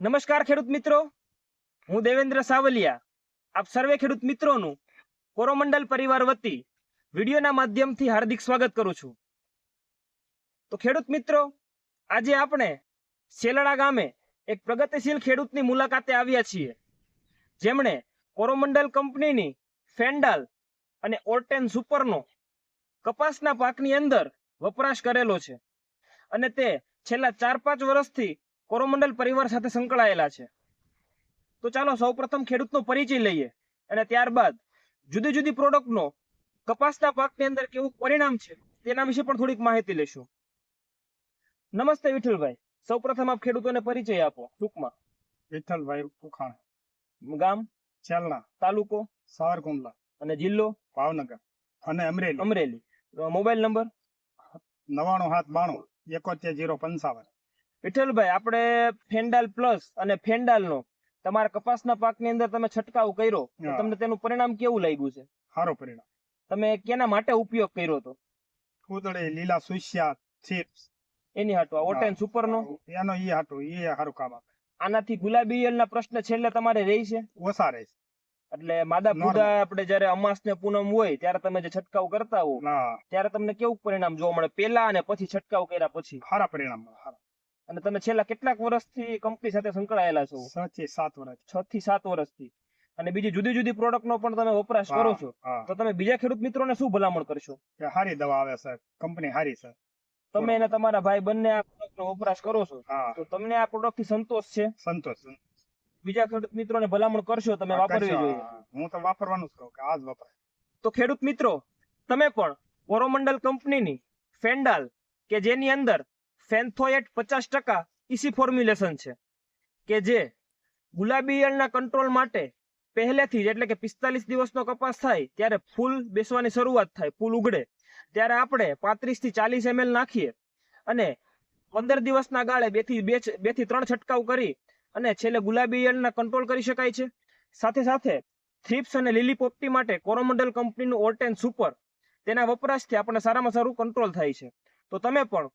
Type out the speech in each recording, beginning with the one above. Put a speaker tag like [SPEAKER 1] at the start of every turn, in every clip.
[SPEAKER 1] નમસ્કાર ખેડૂત મિત્રો. હું દેવેન્દ્ર સાવલિયા. આપ સર્વે ખેડૂત મિત્રોનું કોરોમંડલ પરિવાર વતી વિડીયોના માધ્યમથી હાર્દિક સ્વાગત કરું છું. તો ખેડૂત મિત્રો, આજે આપણે શેલડા ગામે એક પ્રગતિશીલ ખેડૂતની મુલાકાતે આવ્યા છીએ. જેમણે કોરોમંડલ કંપનીની ફેન્ડાલ અને ઓર્ટેન સુપરનો કપાસના પાકની અંદર વપરાશ કરેલો છે. અને તે છેલ્લા ચાર પાંચ વર્ષથી કોરોમંડલ પરિવાર સાથે સંકળાયેલા છે. તો ચાલો સૌપ્રથમ ખેડૂતનો પરિચય લઈએ અને ત્યારબાદ જુદી જુદી પ્રોડક્ટનો કપાસના પાકની અંદર કેવું પરિણામ છે તેના વિશે પણ થોડીક માહિતી લેશું નમસ્તે વિઠ્ઠલભાઈ. સૌપ્રથમ આપ ખેડૂતોને પરિચય આપો ટૂંકમાં.
[SPEAKER 2] વિઠ્ઠલભાઈ ઉખાણ
[SPEAKER 1] ગામ?
[SPEAKER 2] ચાલના
[SPEAKER 1] તાલુકો?
[SPEAKER 2] સાવરકુંડલા.
[SPEAKER 1] અને જિલ્લો?
[SPEAKER 2] ભાવનગર. અને અમરેલી.
[SPEAKER 1] અમરેલી. Mobile number?
[SPEAKER 2] નવાણું સાત બાણું એકોતેર જીરો પંચાવન.
[SPEAKER 1] વિઠ્ઠલભાઈ આપણે ફેન્ડાલ પ્લસ અને ફેન્ડાલનો તમારા કપાસના પાકની અંદર તમે છંટકાવ કર્યો તો તમને તેનું પરિણામ કેવું લાગ્યું છે?
[SPEAKER 2] સારો પરિણામ.
[SPEAKER 1] તમે કેના માટે ઉપયોગ કર્યો હતો?
[SPEAKER 2] કૂતળી લીલા સુસ્યા ચિપ્સ.
[SPEAKER 1] એની હાટો ઓટેન સુપરનો
[SPEAKER 2] એનો ઈ હાટો ઈ સારું કામ આપે.
[SPEAKER 1] આનાથી ગુલાબી ઈયળના પ્રશ્ન છેલ્લે તમારે રહી છે?
[SPEAKER 2] ઓછા રહે છે.
[SPEAKER 1] એટલે માદા. ફૂદા આપણે જયારે અમાસ ને પૂનમ હોય ત્યારે તમે જે છંટકાવ કરતા હો ત્યારે તમને કેવું પરિણામ જોવા મળે? પેલા અને પછી છટકાવ કર્યા પછી?
[SPEAKER 2] સારા પરિણામ સારા.
[SPEAKER 1] અને તમે છેલ્લા કેટલાક વર્ષથી કંપની સાથે સંકળાયેલા છો?
[SPEAKER 2] છ થી સાત વર્ષ.
[SPEAKER 1] છ થી સાત વર્ષથી. અને બીજી જુદી જુદી પ્રોડક્ટ નો પણ તમે વપરાશ કરો છો. તો તમે બીજા ખેડૂત મિત્રોને શું ભલામણ કરશો?
[SPEAKER 2] કે સારી દવા આવે છે કંપની સારી છે.
[SPEAKER 1] તમે અને તમારા ભાઈ બંને આ પ્રોડક્ટ નો વપરાશ કરો છો. તો તમને આ પ્રોડક્ટથી સંતોષ છે?
[SPEAKER 2] સંતોષ
[SPEAKER 1] બીજા ખેડૂત મિત્રોને ભલામણ કરશો તમે વાપરવી. જોઈએ.
[SPEAKER 2] હું તો વાપરવાનું જ કહું કે આજ વપરાય.
[SPEAKER 1] તો ખેડૂત મિત્રો તમે પણ કોરોમંડલ કંપનીની ફેન્ડાલ કે જેની અંદર ફેન્થોએટ પચાસ ટકા ઇસી ફોર્મ્યુલેશન છે, કે જે ગુલાબી ઈયળના કંટ્રોલ માટે પહેલેથી જ એટલે કે પિસ્તાલીસ દિવસનો કપાસ થાય ત્યારે ફૂલ બેસવાની શરૂઆત થાય, ફૂલ ઉગડે. ત્યારે આપણે પાંત્રીસથી ચાલીસ એમએલ નાખીએ અને પંદર દિવસના ગાળે બેથી બે બેથી ત્રણ છંટકાવ કરી અને છેલ્લે ગુલાબી ઈયળના કંટ્રોલ કરી શકાય છે. સાથે સાથે થ્રિપ્સ અને લીલી પોપટી માટે કોરોમંડલ કંપનીનું ઓર્ટેન સુપર, તેના વપરાશથી આપણને સારામાં સારું કંટ્રોલ થાય છે. તો તમે પણ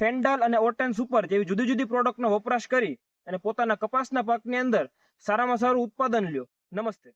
[SPEAKER 1] ફેન્ડાલ અને ઓટેન સુપર જેવી જુદી જુદી પ્રોડક્ટનો વપરાશ કરી અને પોતાના કપાસના પાકની અંદર સારામાં સારું ઉત્પાદન લ્યો. નમસ્તે.